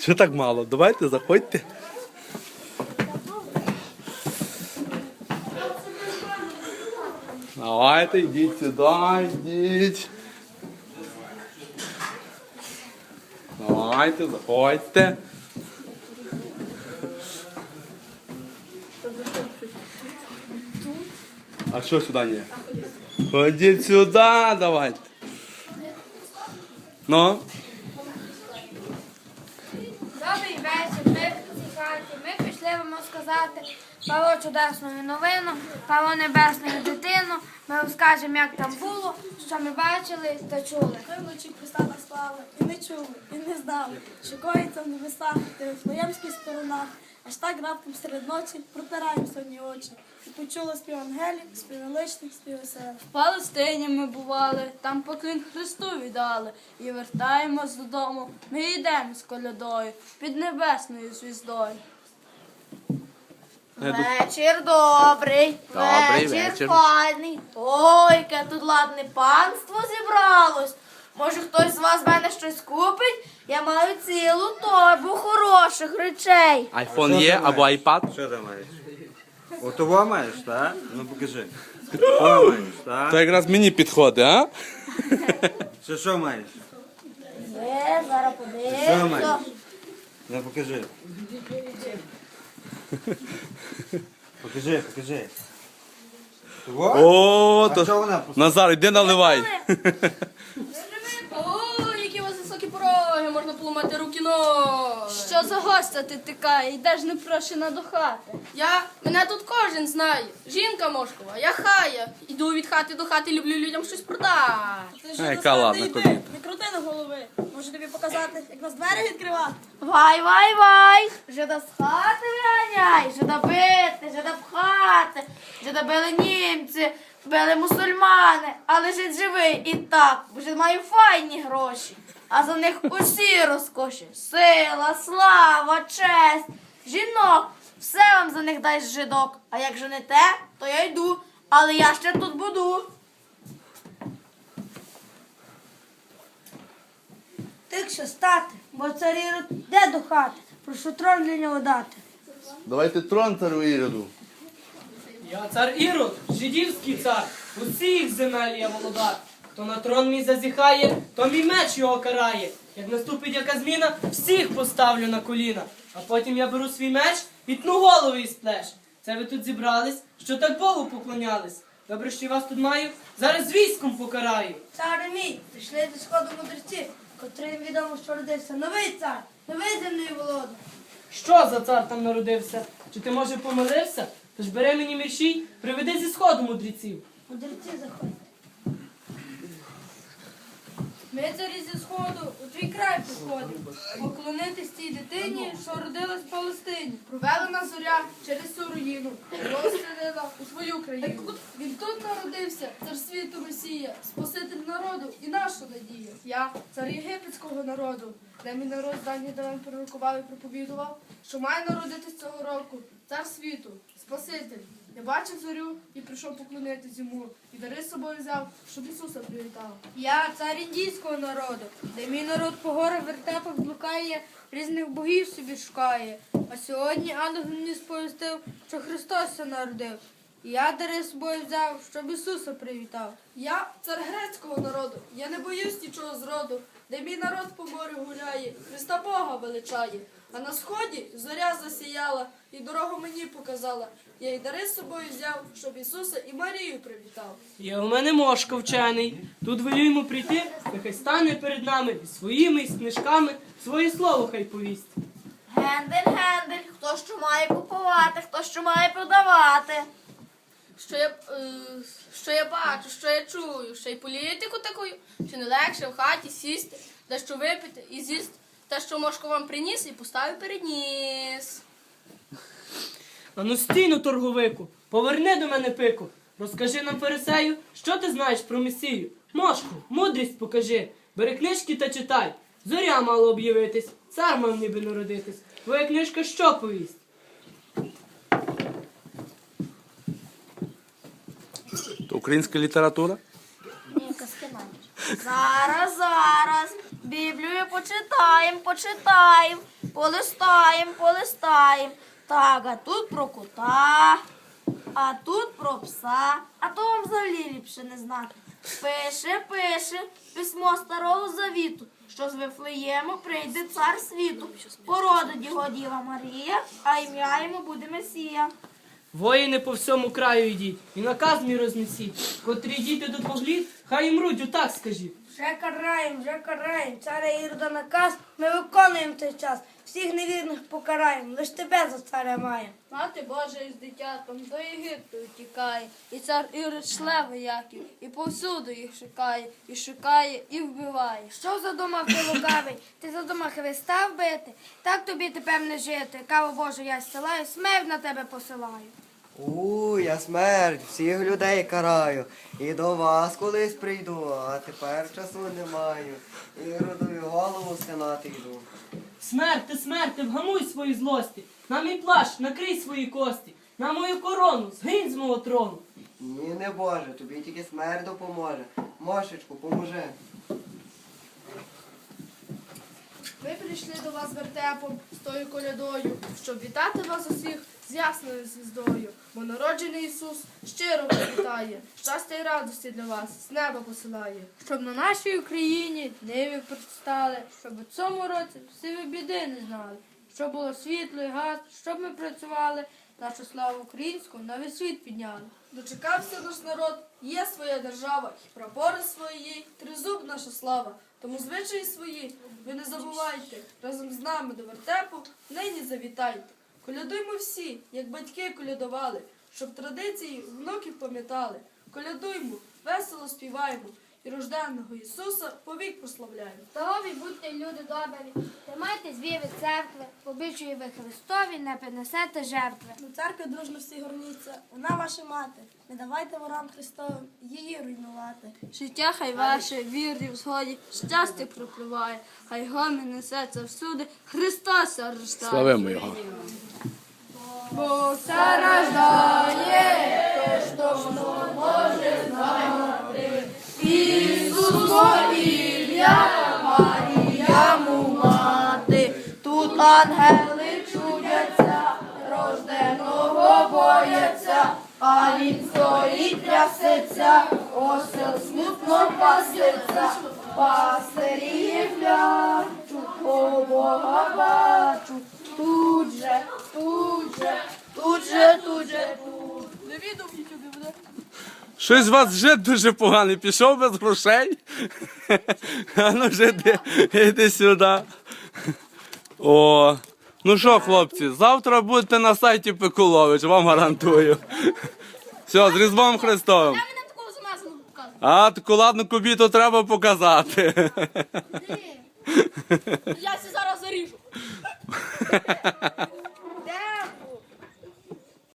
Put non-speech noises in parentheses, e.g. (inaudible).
Що так мало? Давайте, заходьте. Давайте, йдіть сюди, йдіть. Давайте, заходьте. А що сюди ні? Ходіть сюди, давайте. Ну, Хаті. Ми пішли вам сказати Павло чудесну новину, Павло небесну дитину. Ми розкажемо, як там було, що ми бачили та чули. Ми вночі Христа наслали, і не чули, і не знали, що коїться в небесах, ти в Вифлеємських сторонах. Аж так раптом серед ночі протираємо сонні очі. І почули спів ангелів, спів величних, спів веселих. В Палестині ми бували, там поклін Христу віддали. І вертаємось додому. Ми йдемо з колядою під небесною звіздою. Вечір добрий, Добрий вечір, вечір. файний. Ой, яке тут ладне панство зібралось. Може, хтось з вас в мене щось купить? Я маю цілу торбу хороших речей. айфон є або айпад. Що ти маєш? Отого маєш, так? Ну покажи. Що маєш, То якраз мені підходить, а? Що що маєш? Ви зараз Що подивимося. маєш? Ну покажи. Покажи, покажи. Того? О, А то... що вона пустила? Назар, іди наливай. (laughs) О, які у вас високі пороги, можна поламати руки ноги. Що за гостя ти тикає? Йдеш непрошена до хати. Я мене тут кожен знає. Жінка мошкова, я хая. Іду від хати до хати, люблю людям щось продати. Ти ж Ей, яка ладна не йди, кобіта. не крути на голови. Може тобі показати, як нас двері відкривати? Вай, вай, вай. Жида з хати виганяй, жида бити, жида пхати, жида били німці, били мусульмани, але жид живий і так, бо жид має файні гроші. А за них усі розкоші. Сила, слава, честь, жінок. Все вам за них дасть жидок. А як же не те, то я йду. Але я ще тут буду. Тихше стати, бо цар Ірод йде до хати. Прошу трон для нього дати. Давайте трон царю Іроду. Я цар Ірод, жидівський цар, усіх земель я володар. Хто на трон мій зазіхає, то мій меч його карає. Як наступить яка зміна, всіх поставлю на коліна. А потім я беру свій меч і тну голови із плеч. Це ви тут зібрались, що так Богу поклонялись. Добре, що я вас тут маю, зараз військом покараю. Царе мій, прийшли до сходу мудреці, котрим відомо, що родився новий цар, новий земний володар. Що за цар там народився? Чи ти може помилився? Тож бери мені мечі, приведи зі сходу мудреців. Мудреці заходять. Ми царі зі сходу у твій край приходимо. Поклонитись цій дитині, що родилась в Палестині. Провела нас зоря через цю руїну, розселила у свою країну. Він тут народився, цар світу Месія, Спаситель народу і наша надія. Я цар єгипетського народу, де мій народ дані давен пророкував і проповідував, що має народитись цього року цар світу, Спаситель. Я бачив зорю і прийшов поклонитись йому, і дари з собою взяв, щоб Ісуса привітав. Я цар індійського народу, де мій народ по горах вертепах блукає, різних богів собі шукає. А сьогодні ангел мені сповістив, що Христос се народив. І я дари з собою взяв, щоб Ісуса привітав. Я цар грецького народу, я не боюсь нічого зроду, де мій народ по морю гуляє, Христа Бога величає. А на сході зоря засіяла і дорогу мені показала. Я й дари з собою взяв, щоб Ісуса і Марію привітав. Є у мене мошка вчений. Тут велю йому прийти, нехай стане перед нами і своїми із книжками своє слово хай повість. Гендель, гендель, хто що має купувати, хто що має продавати. Що я, е, що я бачу, що я чую, ще й політику такою, чи не легше в хаті сісти, дещо випити і з'їсти те, що мошко вам приніс, і поставив перед ніс. А ну стійну торговику, поверни до мене пику. Розкажи нам, фарисею, що ти знаєш про Месію. Мошку, мудрість покажи. Бери книжки та читай. Зоря мала об'явитись, цар мав ніби народитись. Твоя книжка що повість? То українська література? Ні. Зараз, зараз. Біблію почитаємо, почитаємо, полистаємо, полистаємо. Так, а тут про кота, а тут про пса, а то вам взагалі ліпше не знати. Пише, пише письмо старого завіту, що з Вифлеєму прийде цар світу. Породить його Діва Марія, а ім'я йому буде Месія. Воїни по всьому краю йдіть, і наказ мій рознесіть. Котрі діти до поглід, хай імруть, отак скажіть. Вже караєм, вже караєм. Царя Ірода наказ, ми виконуємо цей час. Всіх невірних покараємо, лиш тебе за царя маємо. Мати Божа із дитятом до Єгипту втікає, і цар Ірод шле вояків, і повсюду їх шукає, і шукає, і вбиває. Що задумав ти лукавий? Ти задумав Христа вбити? Так тобі тепер не жити. Каву Божу я зсилаю, смерть на тебе посилаю. У, я смерть, всіх людей караю. І до вас колись прийду, а тепер часу не маю. І родові голову стинати йду. Смерти, смерти, вгамуй свої злості. На мій плащ накрий свої кості, на мою корону, згинь з мого трону. Ні, не Боже, тобі тільки смерть допоможе. Мошечку, поможи. Ми прийшли до вас вертепом з тою колядою, щоб вітати вас усіх з ясною звіздою. Бо народжений Ісус щиро вас вітає, щастя і радості для вас з неба посилає. Щоб на нашій Україні диви предстали, щоб у цьому році всі ви біди не знали. Щоб було світло і газ, щоб ми працювали, нашу славу українську на весь світ підняли. Дочекався наш народ, є своя держава, і прапори свої, тризуб наша слава. Тому звичаї свої ви не забувайте, разом з нами до вертепу нині завітайте. Колядуймо всі, як батьки колядували, щоб традиції внуків пам'ятали. Колядуймо, весело співаємо, і рожденного Ісуса повік прославляємо. Здорові будьте люди добрі, тримайте звіри церкви, побічує ви Христові, не принесете жертви. До церкви дружно всі горніться, вона ваша мати. Не давайте ворам Христовим її руйнувати. Життя хай ваше, вірі в згоді, щастя пропливає, хай гомін несеться всюди, Христос рождає. Славимо його. Бог рождає, Ілля, Марія му мати. Тут ангели чудяться, рожденого бояться, а він стоїть трясеться, осел смутно пасеться, пастирі глячуть, о Бога бачу, тут же, тут же, тут же, тут же, тут. Щось у вас вже дуже поганий. Пішов без грошей. (laughs) А ну вже йди, йди сюди. О. Ну що, хлопці, завтра будете на сайті Пекулович, вам гарантую. Все, з Різдвом Христовим. мене такого замазаного показує. А, таку ладну кубіту треба показати. Я це зараз заріжу. (laughs)